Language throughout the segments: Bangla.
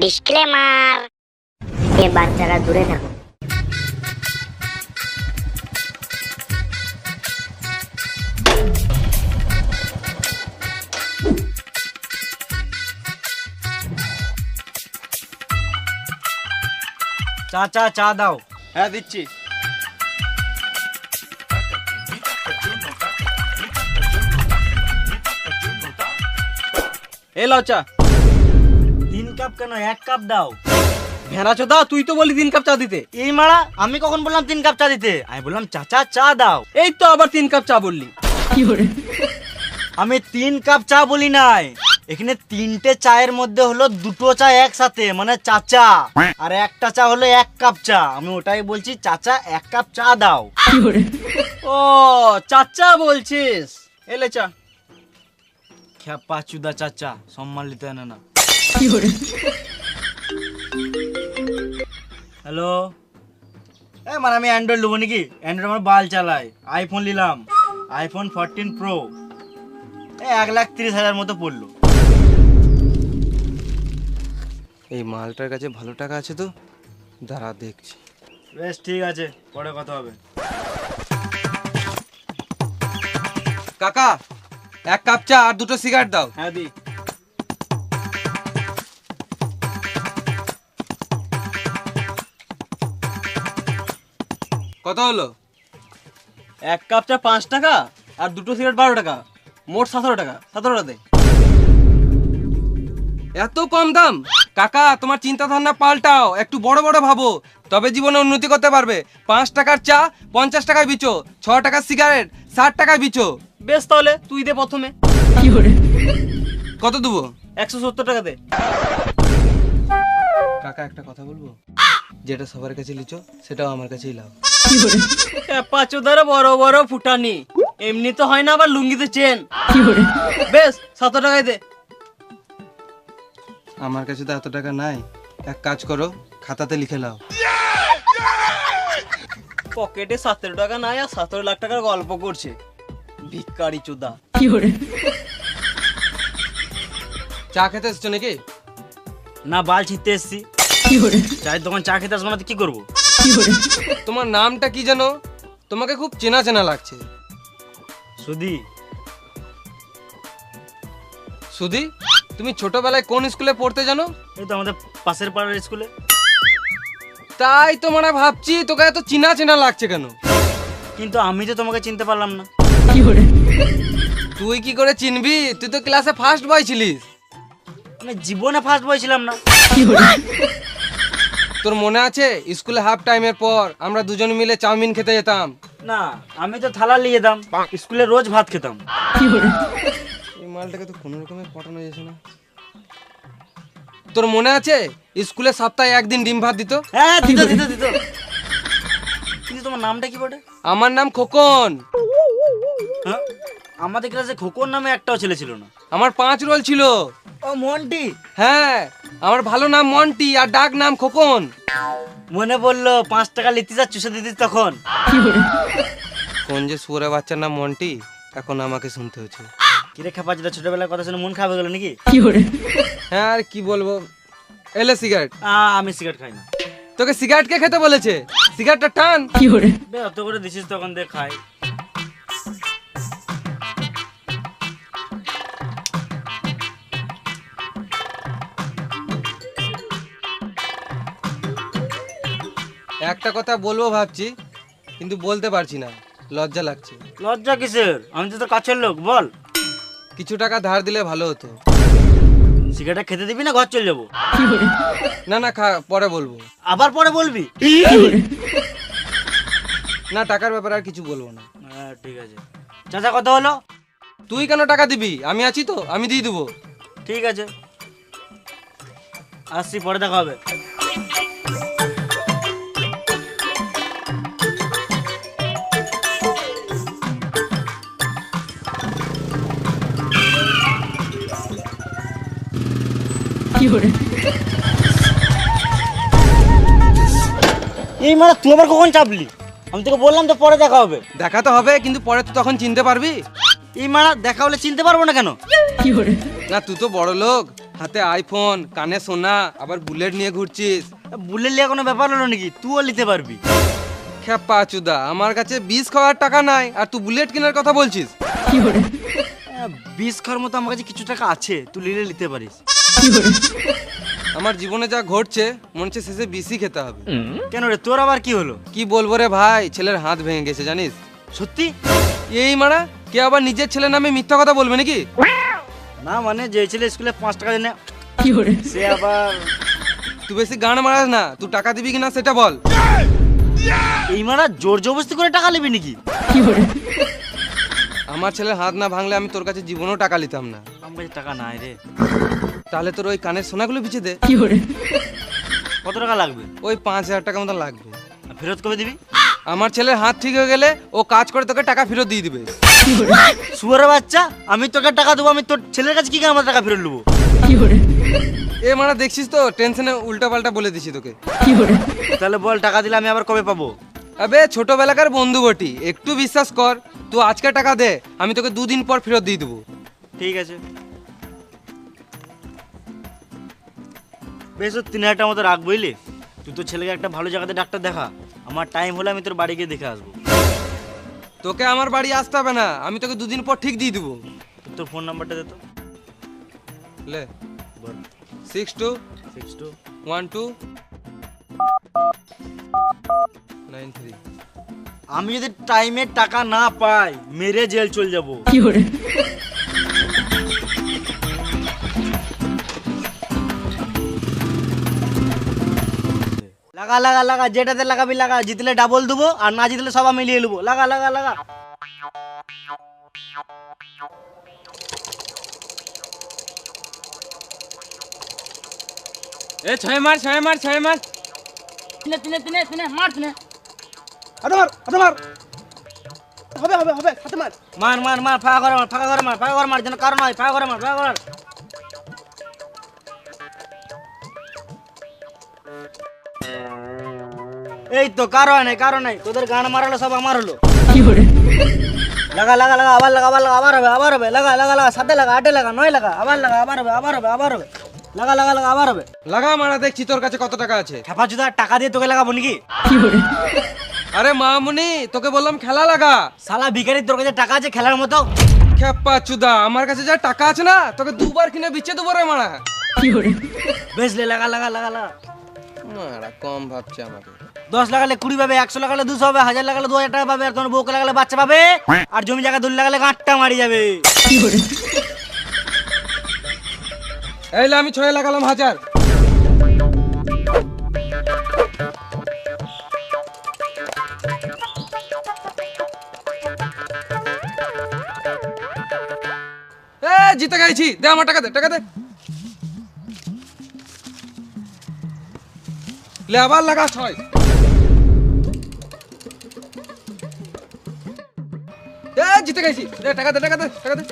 ডিসক্লেমার এ বাচ্চারা দূরে থাকো। চা চা চা দাও। হ্যাঁ দিচ্ছি। এ লাও চা কাপ কেন? এক কাপ দাও। ভেড়া চোদা তুই তো বলি তিন কাপ চা দিতে। এই মারা আমি কখন বললাম তিন কাপ চা দিতে? আমি বললাম চাচা চা দাও। এই তো আবার তিন কাপ চা বললি। আমি তিন কাপ চা বলি নাই। এখানে তিনটে চায়ের মধ্যে হলো দুটো চা একসাথে মানে চাচা। আর একটা চা হলো এক কাপ চা। আমি ওটাই বলছি চাচা এক কাপ চা দাও। ও চাচা বলছিস। এলে চা। খ্যাপা চুদা চাচা সম্মান নিতে না। হ্যালো এ মানে আমি অ্যান্ড্রয়েড নেব নাকি? অ্যান্ড্রয়েড আমার বাল চালাই আইফোন নিলাম। আইফোন ফোরটিন প্রো এ এক লাখ তিরিশ হাজার মতো পড়ল। এই মালটার কাছে ভালো টাকা আছে তো? দাঁড়া দেখছি। বেশ ঠিক আছে। পরে কথা হবে। কাকা এক কাপ চা আর দুটো সিগারেট দাও। হ্যাঁ দি। কত হলো? এক কাপ চা পাঁচ টাকা আর দুটো সিগারেট বারো টাকা। মোট সতেরো টাকা। সতেরো টাকা দে। এত কম দাম? কাকা তোমার চিন্তা ধারণা পাল্টাও। একটু বড় বড় ভাবো। তবে জীবনে উন্নতি করতে পারবে। পাঁচ টাকার চা পঞ্চাশ টাকায় বিচো। ছ টাকার সিগারেট ষাট টাকায় বিচো। বেশ তাহলে তুই দে প্রথমে। কত দেবো? একশো সত্তর টাকা দে। কাকা একটা কথা বলব? যেটা সবার কাছে লিচো সেটাও আমার কাছেই লাও পাঁচো দ্বারা বড় বড় ফুটানি। এমনি তো হয় না আবার লুঙ্গিতে চেন। বেশ সতেরো টাকায় দে। আমার কাছে তো এত টাকা নাই। এক কাজ করো খাতাতে লিখে লাও পকেটে সতেরো টাকা নাই আর সতেরো লাখ টাকার গল্প করছে। ভিক্ষারি চোদা। চা খেতে এসছো নাকি? না বাল ছিটতে এসছি। চায়ের দোকান চা খেতে আসব না তো কি করব? তোমার নামটা কি জানো তোমাকে খুব চেনা চেনা লাগছে। সুদি সুধি তুমি ছোটবেলায় কোন স্কুলে পড়তে জানো? এই তো আমাদের পাশের পাড়ার স্কুলে। তাই তো মানে ভাবছি তোকে এত চেনা চেনা লাগছে কেন? কিন্তু আমি তো তোমাকে চিনতে পারলাম না। তুই কি করে চিনবি? তুই তো ক্লাসে ফার্স্ট বয় ছিলিস। আমি জীবনে ফার্স্ট বয় ছিলাম না। তোর মনে আছে? স্কুলে হাফ টাইমের পর আমরা দুজন মিলে চাউমিন খেতে যেতাম। না আমি তো থালা নিয়ে যেতাম। স্কুলে রোজ ভাত খেতাম। এই মালটাকে তো কোনো রকমের পটানো যাচ্ছে না। তোর মনে আছে? স্কুলে সপ্তাহে একদিন ডিম ভাত দিত? হ্যাঁ দিত দিত দিত। কিন্তু তোমার নামটা কি বটে? আমার নাম খোকন। হ্যাঁ? আমাদের ক্লাসে খোকন নামে একটাও ছেলে ছিল না। আমার পাঁচ রোল ছিল। ও মন্টি? হ্যাঁ আমার ভালো নাম মন্টি আর ডাক নাম খোকন। মনে পড়ল পাঁচ টাকা লিতে যা চুষে দিতিস তখন। কোন যে সুরে বাচ্চার নাম মন্টি এখন আমাকে শুনতে হচ্ছে। কিরে খাপা যেটা ছোটবেলার কথা শুনে মন হয়ে গেল নাকি? হ্যাঁ আর কি বলব? এলে সিগারেট। আ, আমি সিগারেট খাই না। তোকে সিগারেট কে খেতে বলেছে? সিগারেটটা টান। কি বে অত করে দিছিস তখন দেখ খাই। একটা কথা বলব ভাবছি কিন্তু বলতে পারছি না। লজ্জা লাগছে। লজ্জা কিসের? আমি তো তোর কাছের লোক বল। কিছু টাকা ধার দিলে ভালো হতো। সিগারেটটা খেতে দিবি না ঘর চলে যাব? না না খা পরে বলব। আবার পরে বলবি? না টাকার ব্যাপারে আর কিছু বলব না। হ্যাঁ ঠিক আছে। চাচা কথা হলো? তুই কেন টাকা দিবি? আমি আছি তো আমি দিয়ে দেবো। ঠিক আছে। আসছি পরে দেখা হবে। এই মানে তুই আবার কখন চাপলি? আমি তোকে বললাম তো পরে দেখা হবে। দেখা তো হবে কিন্তু পরে তুই তখন চিনতে পারবি। এই মারা দেখা হলে চিনতে পারব না কেন? না তুই তো বড় লোক হাতে আইফোন কানে সোনা আবার বুলেট নিয়ে ঘুরছিস। বুলে লিয়ে কোনো ব্যাপার হলো নাকি? তুইও নিতে পারবি। খেপা চুদা আমার কাছে বিষ খাওয়ার টাকা নাই আর তুই বুলেট কেনার কথা বলছিস। বিষ খাওয়ার মতো আমার কাছে কিছু টাকা আছে তুই নিলে নিতে পারিস। আমার জীবনে যা ঘটছে মনে হচ্ছে শেষে বিসি খেতে হবে। কেন রে? তোর আবার কি হলো? কি বলব রে ভাই? ছেলের হাত ভেঙে গেছে জানিস? সত্যি? এই মারা কে আবার নিজের ছেলের নামে মিথ্যা কথা বলবে নাকি? না মানে যে ছেলে স্কুলে পাঁচ টাকা দেয় না সে আবার তুই বেশি গান মারাস না তুই টাকা দিবি কিনা সেটা বল। এই মারা জোর জবরদস্তি করে টাকা নেবি নাকি? আমার ছেলের হাত না ভাঙলে আমি তোর কাছে জীবনেও টাকা নিতাম না। আমার কাছে টাকা নাই রে। তাহলে তোর ওই কানের সোনাগুলো বিছে দে। কত টাকা লাগবে? ওই পাঁচ হাজার টাকা মতো লাগবে। আর ফেরত কবে দিবি? আমার ছেলের হাত ঠিক হয়ে গেলে ও কাজ করে তোকে টাকা ফেরত দিয়ে দিবে। শুয়ারের বাচ্চা আমি তোকে টাকা দেবো আমি তোর ছেলের কাছে কি করে আমার টাকা ফেরত নেব? এ মারা দেখছিস তো? টেনশনে উল্টা পাল্টা বলে দিছি তোকে। তাহলে বল টাকা দিলে আমি আবার কবে পাবো? আবে ছোটবেলাকার বন্ধু বটি একটু বিশ্বাস কর তুই আজকে টাকা দে আমি তোকে দুদিন পর ফেরত দিয়ে দেবো। ঠিক আছে। বেশ ওর তিন হাজার টাকার মতো রাখ বুঝলি? তুই তোর ছেলেকে একটা ভালো জায়গাতে ডাক্তার দেখা। আমার টাইম হলে আমি তোর বাড়ি গিয়ে দেখে আসব। তোকে আমার বাড়ি আসতে হবে না আমি তোকে দুদিন পর ঠিক দিয়ে দেবো। তোর ফোন নাম্বারটা দে তো। লে। বল। Six two six two one two nine three আমি যদি টাইমে টাকা না পাই মেরে জেল চলে যাব। লাগা লাগা লাগা যেটাতে লাগাবি লাগা জিতলে ডাবল দেবো আর না জিতলে সব মিলিয়ে নেব। লাগা লাগা লাগা। এ ছয় মার ছয় মার ছয় মার। তিনে তিনে তিনে তিনে মার তিনে। মার মার। মার। ফাঁকা করে মার ফাঁকা করে মার ফাঁকা করে মার যেন কারণ হয় ফাঁকা করে মার ফাঁকা করে এই তো কারও নাই কারও নাই। তোদের গান মারালো সব আমার হলো। লাগা লাগা লাগা আবার লাগা আবার লাগা আবার হবে আবার হবে। লাগা লাগা লাগা সাথে লাগা আটে লাগা নয় লাগা আবার লাগা আবার হবে আবার হবে আবার হবে। লাগা লাগা লাগা আবার হবে। লাগা মারা দেখছি তোর কাছে কত টাকা আছে। খেপা জুদা টাকা দিয়ে তোকে লাগাবো নাকি? আরে মামুনি তোকে বললাম খেলা লাগা। সালা ভিখারি তোর কাছে টাকা আছে খেলার মতো? খেপা চুদা আমার কাছে যা টাকা আছে না তোকে দুবার কিনে বিচ্ছে দেবো রে মারা। বেশ লে লাগা লাগা লাগা লাগা। মারা কম ভাবছে আমাকে। দশ লাগালে কুড়ি পাবে একশো লাগালে দুশো হবে হাজার লাগালে দু হাজার টাকা পাবে আর তোমার বউকে লাগালে বাচ্চা পাবে? আর জমি জায়গা দূর লাগালে গাঁটটা মারি যাবে। এই আমি ছয় লাগালাম হাজার। জিতে গেছি। দে আমার টাকা দে টাকা দে। লে আবার লাগা ছয় জিতে গেছি টাকা দে টাকা দে টাকা দে।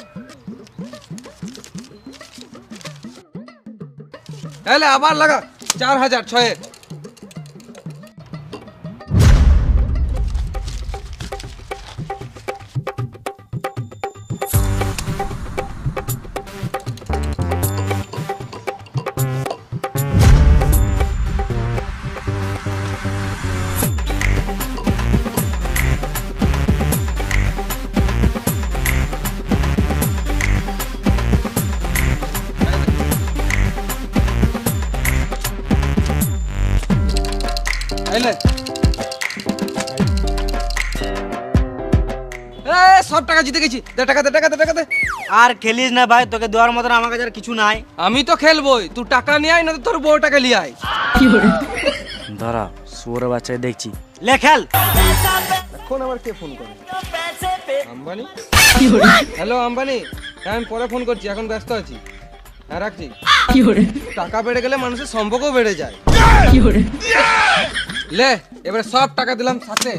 তাহলে আবার লাগা চার হাজার ছয়ে। সব টাকা জিতে গেছি। দে টাকা দে টাকা দে টাকা দে। আর খেলিস না ভাই তোকে দেওয়ার মতন আমার কাছে আর কিছু নাই। আমি তো খেলবই তুই টাকা নিয়ে আয় না তো তোর বউ টাকা নিয়ে আয়। ধরা শুয়োর বাচ্চা দেখছি। লে খেল। এখন আবার কে ফোন করে? আম্বানি? হ্যালো আম্বানি। হ্যাঁ আমি পরে ফোন করছি এখন ব্যস্ত আছি। হ্যাঁ রাখছি। টাকা বেড়ে গেলে মানুষের সম্পর্কও বেড়ে যায়। লে এবারে সব টাকা দিলাম সাথে।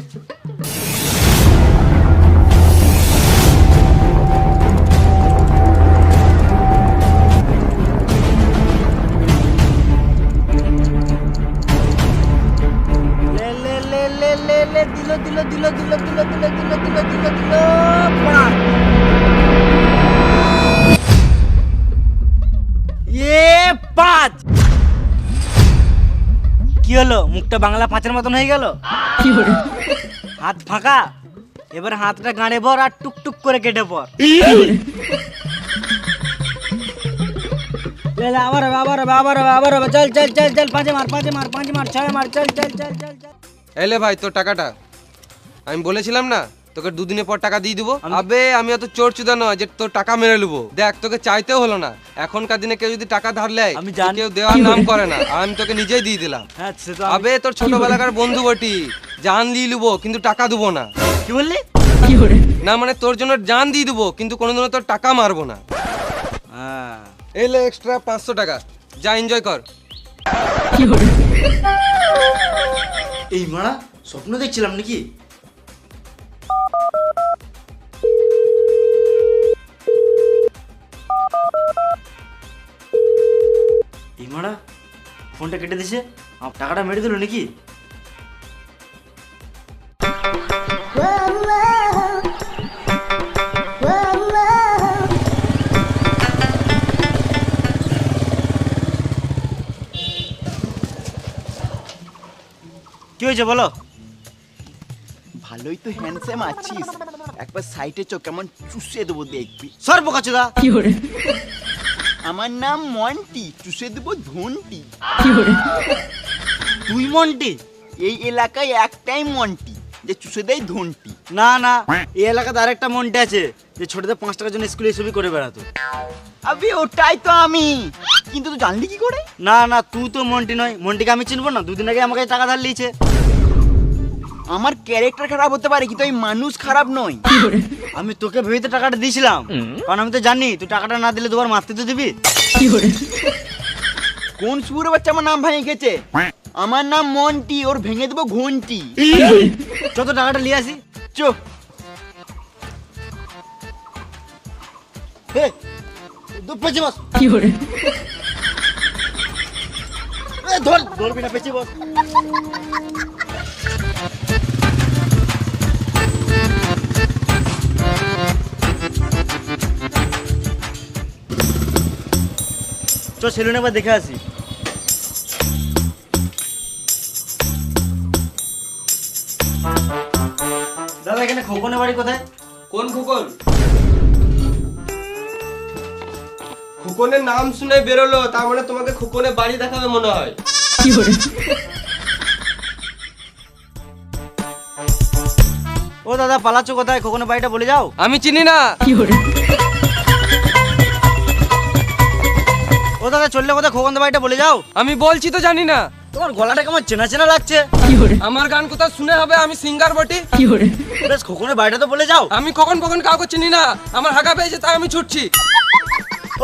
মুখটা বাংলা পাঁচের মতন হয়ে গেল। হাত ফাঁকা। এবার হাতটা গাঁড়ে পর আর টুকটুক করে কেটে পর আবার হবে আবার হবে আবার হবে আবার। হবে চল চল চল চল পাঁচে মার পাঁচে মার পাঁচে মার ছয় মার চল চল চল চল চল। এলে ভাই তোর টাকাটা। আমি বলেছিলাম না? তোকে দুদিনের পর টাকা দিয়ে দিবো। আবে আমি অত চোর চুদা নয় যে তোর টাকা মেরে নেব। দেখ তোকে চাইতেও হলো না। এখনকার দিনে কেউ যদি টাকা ধার লেয় আমি জানি। কেউ দেওয়ার নাম করে না। আর আমি তোকে নিজেই দিয়ে দিলাম। হ্যাঁ সে তো আমি- আবে তোর ছোটবেলাকার বন্ধু বটি জান দিয়ে লিবো কিন্তু টাকা দেবো না। কি বললি? না মানে তোর জন্য জান দিয়ে দেবো কিন্তু কোনোদিনও তোর টাকা মারবো না। হ্যাঁ। এলে এক্সট্রা পাঁচশো টাকা। যা এনজয় কর। এই মারা স্বপ্ন দেখছিলাম নাকি? এই মারা ফোনটা কেটে দিছে। টাকাটা মেরে দিল নাকি? কি হয়েছে বলো? ভালোই তো হ্যান্ডসাম আছিস। একবার সাইটে চো কেমন চুষে দেবো দেখবি। সর বোকাচোদা আমার নাম মন্টি চুষে দেবো ধনটি। তুই মন্টি? এই এলাকায় একটাই মন্টি যে চুষে দেয় ধনটি। না না এই এলাকাতে আরেকটা মন্টি আছে যে ছোটদের পাঁচ টাকার জন্য স্কুলে এসবই করে বেড়াতো। আবে ওটাই তো আমি। কিন্তু তুই জানলি কি করে? না না তুই তো মন্টি নয় মন্টিকে আমি চিনবো না দুদিন আগে আমাকে টাকা ধার লিয়েছে আমার ক্যারেক্টার খারাপ হতে পারে কিন্তু এই মানুষ খারাপ নয় আমি তোকে ভেবেতে টাকাটা দিয়েছিলাম। কারণ আমি তো জানি তুই টাকাটা না দিলে তোমার মারতে তো দিবি। কোন সুরে বাচ্চা আমার নাম ভেঙে গেছে আমার নাম মন্টি ওর ভেঙে দেবো ঘন্টি। যত টাকাটা নিয়ে আসি। চো। হে বস। এ, ধর। ধরবি না পেঁচে বস। চ সেলুনে একবার দেখে আসি। দাদা এখানে খোকনের বাড়ি কোথায়? কোন খোকন? খুকনের নাম শুনে বেরোলো তার মানে তোমাকে খুকনের বাড়ি দেখাবে মনে হয়। ও দাদা পালাচ্ছ কোথায়? খোকনের বাড়িটা বলে যাও। আমি চিনি না। কি ও দাদা চললে কোথায়? খোকনের বাড়িটা বলে যাও। আমি বলছি তো জানি না। তোমার গলাটা কেমন চেনা চেনা লাগছে। আমার গান কোথাও শুনে হবে আমি সিঙ্গার বটি। বেশ খোকনের বাড়িটা তো বলে যাও। আমি কখন কখন কাউকে চিনি না আমার হাগা পেয়েছে তাই আমি ছুটছি।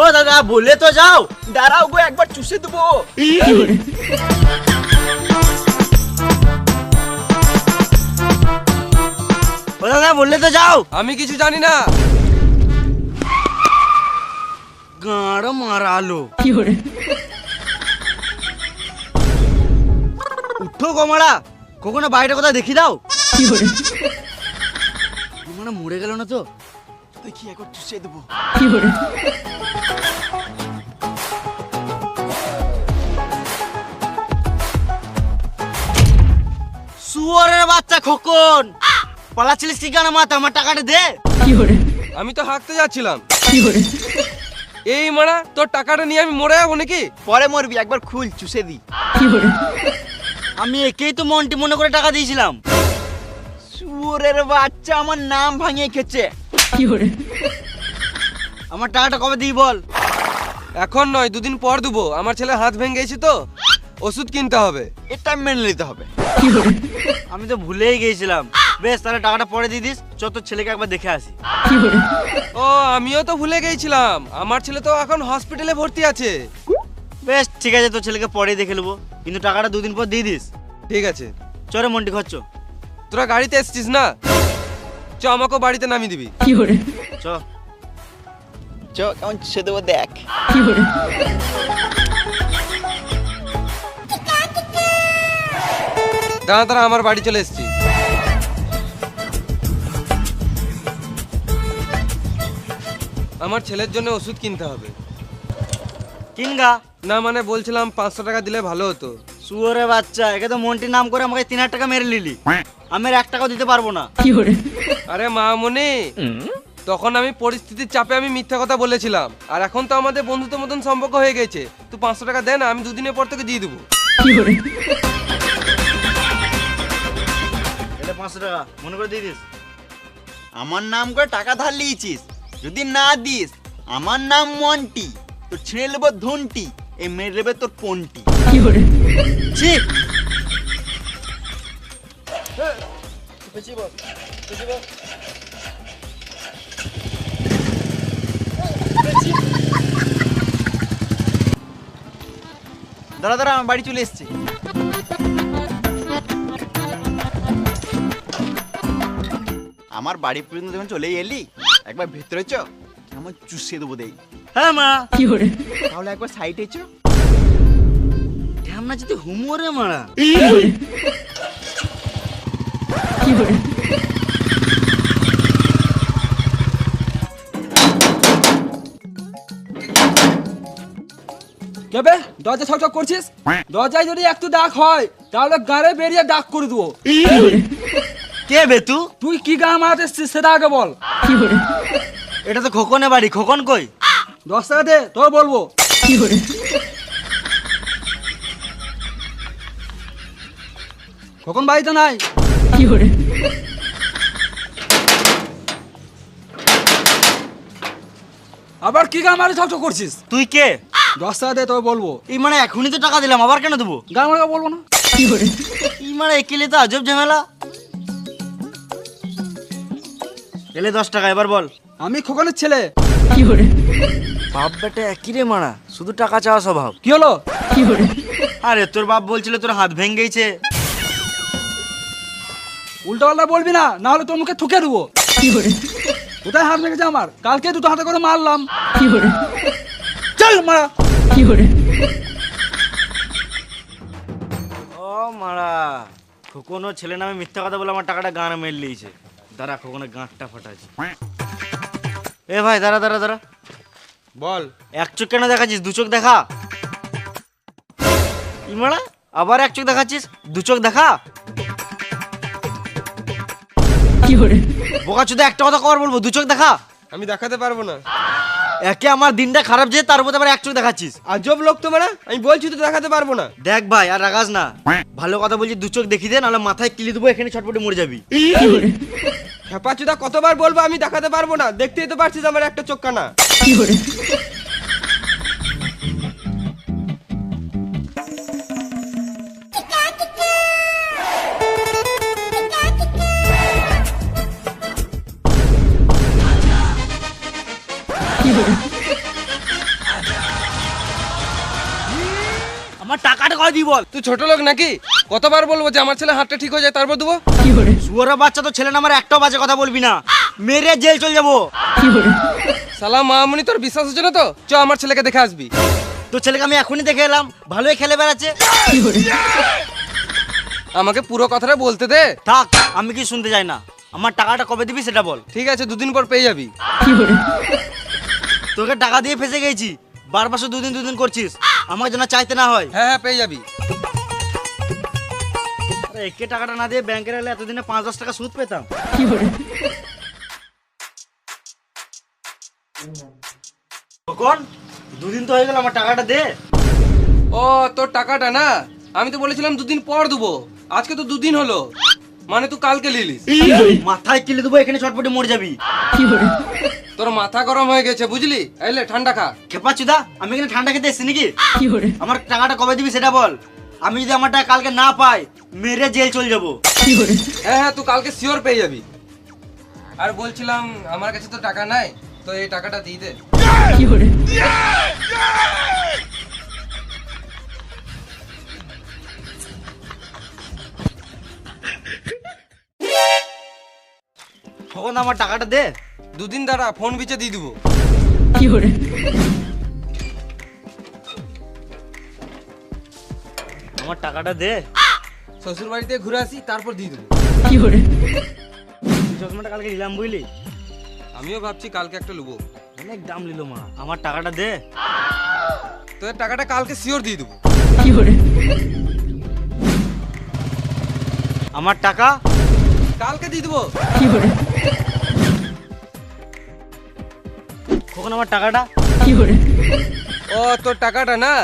ও দাদা বলে তো যাও। দাঁড়াও গো একবার চুষে দেবো। ও দাদা বললে তো যাও। আমি কিছু জানি না। গাঁড় মারালো উঠো কমলা খোকনের বাড়িটা কোথায় দেখি দাও মানে মরে গেল না তো দেখি একবার চুষে দেবো শুয়োরের বাচ্চা খোকন পালাচ্ছিলিস কি কেন মাথা আমার টাকাটা দে আমি তো হাঁকতে যাচ্ছিলাম এই মারা তোর টাকাটা নিয়ে আমি মরে যাব নাকি? পরে মরবি একবার খুল চুষে দি। আমি একেই তো মন্টি মনে করে টাকা দিয়েছিলাম। শুয়োরের বাচ্চা আমার নাম ভাঙিয়ে খেছে আমার টাকাটা কবে দিই বল? এখন নয় দুদিন পর দেবো। আমার ছেলে হাত ভেঙে গেছে তো ওষুধ কিনতে হবে। এটা মেনে নিতে হবে। আমি তো ভুলেই গিয়েছিলাম। বেশ তাহলে টাকাটা পরে দিয়ে দিস। চত ছেলেকে একবার দেখে আসি। ও আমিও তো ভুলে গেছিলাম। আমার ছেলে তো এখন হসপিটালে ভর্তি আছে। বেশ ঠিক আছে তোর ছেলেকে পরে দেখে নেব। কিন্তু টাকাটা দুদিন পর দিয়ে দিস। ঠিক আছে। চরে মন্টি খরচ তোরা গাড়িতে এসছিস না? চ আমাকেও বাড়িতে নামিয়ে দিবি। চ। চ কেমন চুষে দেবো দেখ দাঁড়া দাঁড়া আমার বাড়ি চলে এসছি। আমার ছেলের জন্য ওষুধ কিনতে হবে। কিনগা? না মানে বলছিলাম পাঁচশো টাকা দিলে ভালো হতো। শুয়োরে বাচ্চা একে তো মন্টির নাম করে আমাকে তিন হাজার টাকা মেরে নিলি। আমি আর এক টাকাও দিতে পারব না। আরে মামনি তখন আমি পরিস্থিতির চাপে আমি মিথ্যা কথা বলেছিলাম। আর এখন তো আমাদের বন্ধুত্ব মতন সম্পর্ক হয়ে গেছে। তুই পাঁচশো টাকা দে না আমি দুদিনের পর তোকে দিয়ে দেবো। পাঁচশো টাকা মনে করে দিয়ে দিস। আমার নাম করে টাকা ধার লিয়েছিস। যদি না দিস আমার নাম মন্টি তোর ছিঁড়ে নেব ধনটি এ মেরে নেবে তোর পন্টি। ছি! দাঁড়া দাঁড়া আমার বাড়ি চলে এসছে। আমার বাড়ি পর্যন্ত যখন চলে এলি একবার ভেতরে চ আমার চুষে দেবো দেই। হ্যাঁ মা। কি করে? তাহলে একবার সাইডে চ। ঢ্যামনা যদি হুমোরে মারা। কেবে দরজা ছক করছিস? দরজায় যদি একটু ডাক হয় তাহলে গাড়ে বেরিয়ে ডাক করে দেবো। কে বেতু তুই কি গান মারাতে এসছিস সেটা আগে বল। এটা তো খোকনে বাড়ি খোকন কই? দশ টাকা দে তোর বলব। কখন বাড়িতে নাই। আবার কি গান মারি ছক করছিস? তুই কে? দশ টাকা দে তোর বলব। এই মানে এখনই তো টাকা দিলাম আবার কেন দেবো? গান মারা বলব না। কি এই মানে একেলে তো আজব ঝামেলা। এলে দশ টাকা এবার বল। আমি খোকনের ছেলে। বাপ বেটা একই রে মারা শুধু টাকা চাওয়া স্বভাব। কি হলো? আরে তোর বাপ বলছিল তোর হাত ভেঙে গেছে উল্টো পাল্টা বলবি না না হলে তোর মুখে ঠুকে দেবো। কোথায় হাত লেগেছে আমার? কালকে দুটো হাতে করে মারলাম। চল মারা। ও মারা খোকনও ছেলে নামে মিথ্যা কথা বলে আমার টাকাটা গান মেল লিয়েছে দাঁড়া কখনো গাঁটটা ফাটাচ্ছে এ ভাই দাঁড়া দাঁড়া দাঁড়া। বল। এক চোখ কেন দেখাচ্ছিস? দু চোখ দেখা। ইমাড়া আবার এক চোখ দেখাচ্ছিস? দু চোখ দেখা। বোকা চুদা একটা কথা কর বলব দু চোখ দেখা। আমি দেখাতে পারব না। একে আমার দিনটা খারাপ যে তার উপর আবার এক চোখ দেখাচ্ছিস। আজব লোক তো মানে আমি বলছি তো দেখাতে পারব না। দেখ ভাই আর রাগাস না। ভালো কথা বলছি দু চোখ দেখি দে নাহলে মাথায় কিলি দেবো এখানে ছটপটে মরে যাবি। হ্যাপাচুদা কতবার বলব আমি দেখাতে পারব না দেখতেই তো পারছিস আমার একটা চোখ কানা দি বল। তুই ছোট লোক নাকি? কতবার বলব যে আমার ছেলে হাতটা ঠিক হয়ে যায় তারপর দেবো? শুয়ারা বাচ্চা তো ছেলে না আমার একটাও বাজে কথা বলবি না। মেরে জেল চলে যাব। সালাম মামনি তোর বিশ্বাস হচ্ছে না তো? চ আমার ছেলেকে দেখে আসবি। তো ছেলেকে আমি এখনই দেখে এলাম। ভালোই খেলে বেড়াচ্ছে। আমাকে পুরো কথাটা বলতে দে। থাক আমি কি শুনতে চাই না। আমার টাকাটা কবে দিবি সেটা বল। ঠিক আছে দুদিন পর পেয়ে যাবি। তোকে টাকা দিয়ে ফেসে গেছি। বারবার শুধু দুদিন দুদিন করছিস। আমাকে যেন চাইতে না হয়। হ্যাঁ হ্যাঁ পেয়ে যাবি। আরে একে টাকাটা না দিয়ে ব্যাংকে এলে এতদিনে পাঁচ দশ টাকা সুদ পেতাম। কখন দুদিন তো হয়ে গেল আমার টাকাটা দে। ও তোর টাকাটা না? আমি তো বলেছিলাম দুদিন পর দেবো। আজকে তো দুদিন হলো। মানে তুই কালকে লিলিস মাথায় কিলে দেবো এখানে ছটপটে মরে যাবি। তোর মাথা গরম হয়ে গেছে বুঝলি? এলে ঠান্ডা খা। খেপা চুদা আমি এখানে ঠান্ডা খেতে এসেছি নাকি? আমার টাকাটা কবে দিবি সেটা বল। আমি যদি আমার টাকা কালকে না পাই মেরে জেল চলে যাব। হ্যাঁ হ্যাঁ তুই কালকে শিওর পেয়ে যাবি। আর বলছিলাম আমার কাছে তো টাকা নাই তো এই টাকাটা দিয়ে দে। তখন আমার টাকাটা দে। দুদিন দাঁড়া ফোন বিচে দিয়ে দিবো। আমার টাকাটা দে। শ্বশুর বাড়িতে ঘুরে আসি তারপর দিয়ে দেবো। চশমাটা কালকে নিলাম বুঝলি? আমিও ভাবছি কালকে একটা লুবো। অনেক দাম নিল মা। আমার টাকাটা দে। তোদের টাকাটা কালকে শিওর দিয়ে দেবো। আমার টাকা? কালকে দিয়ে দেবো। কখন আমার টাকাটা? ও তোর টাকাটা না?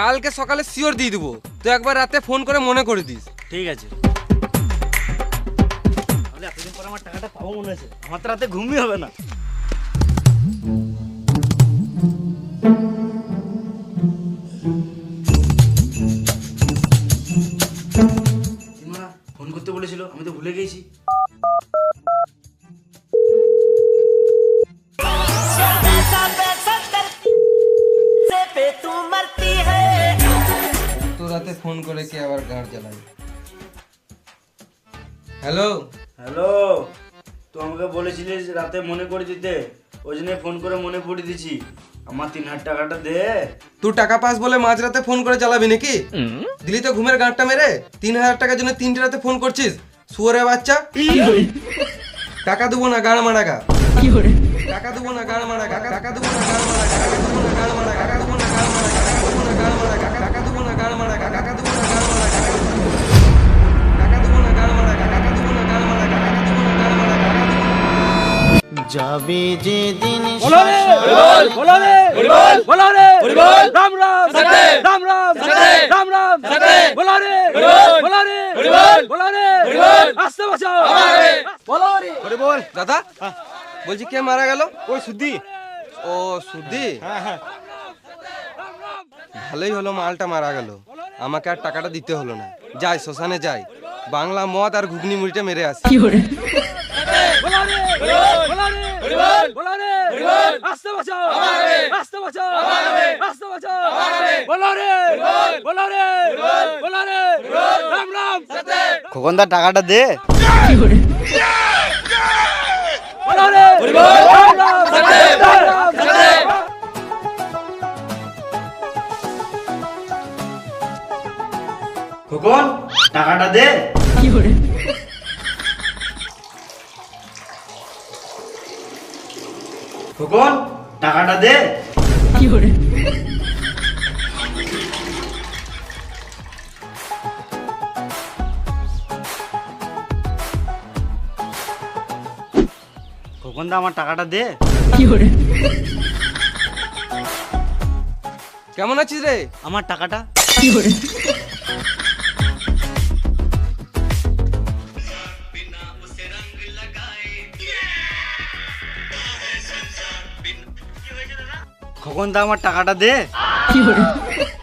কালকে সকালে শিওর দিয়ে দেবো। তুই একবার রাতে ফোন করে মনে করে দিস। ঠিক আছে। তাহলে এতদিন পর আমার টাকাটা পাবো মনে আমার তো রাতে ঘুমই হবে না। ফোন করতে বলেছিল আমি তো ভুলে গেছি। গাঁড় জ্বালাই। হ্যালো? হ্যালো? তো আমাকে বলেছিলিস রাতে মনে করে দিতে ওই জন্য ফোন করে মনে পড়ে দিছি আমার তিন হাজার টাকাটা দে। তুই টাকা পাস বলে মাঝরাতে ফোন করে চালাবি নাকি? দিলি তো ঘুমের গাঁটটা মেরে তিন হাজার টাকার জন্য তিনটে রাতে ফোন করছিস। শুয়ারে বাচ্চা। টাকা দেবো না গাড় মারা গা। টাকা দেবো না গাড় মারা গা। টাকা দেবো না গাড় যাবে যে দিন রে দাদা বলছি কে মারা গেল? ওই সুদ্ধি ও সুদ্ধি ভালোই হলো মালটা মারা গেল। আমাকে আর টাকাটা দিতে হলো না। যাই শ্মশানে যাই। বাংলা মদ আর ঘুগনি মুড়িটা মেরে আসি। খোকনদার টাকাটা দে খোকন টাকাটা দে কি করে খোকন টাকাটা দে। টাকাটা দে খোকন দা আমার টাকাটা দে। কেমন আছিস রে? আমার টাকাটা। তখন তো আমার টাকাটা দে।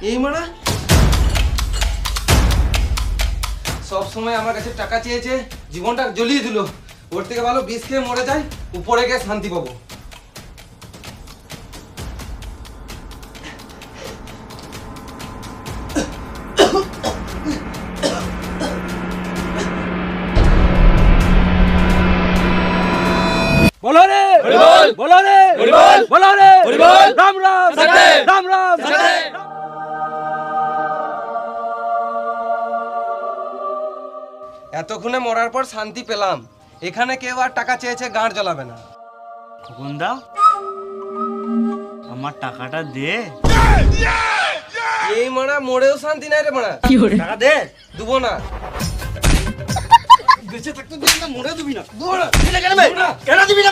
এই মানা সব সময় আমার কাছে টাকা চেয়েছে জীবনটা জ্বলিয়ে দিল। ওর থেকে ভালো বিষ খেয়ে মরে যায় উপরে গিয়ে শান্তি পাবো। বলো রে! বলো রে! বলো রে! এতক্ষণে মরার পর শান্তি পেলাম। এখানে কেউ আর টাকা চেয়েছে গাঁড় জ্বলাবে না। গুন্দা আমার টাকাটা দে। এই মারা মরেও শান্তি নাই রে মারা। টাকা দে দুবো না। বেঁচে থাকতে দিবি না মরে দিবি না। দুবো না। কেন দিবি না।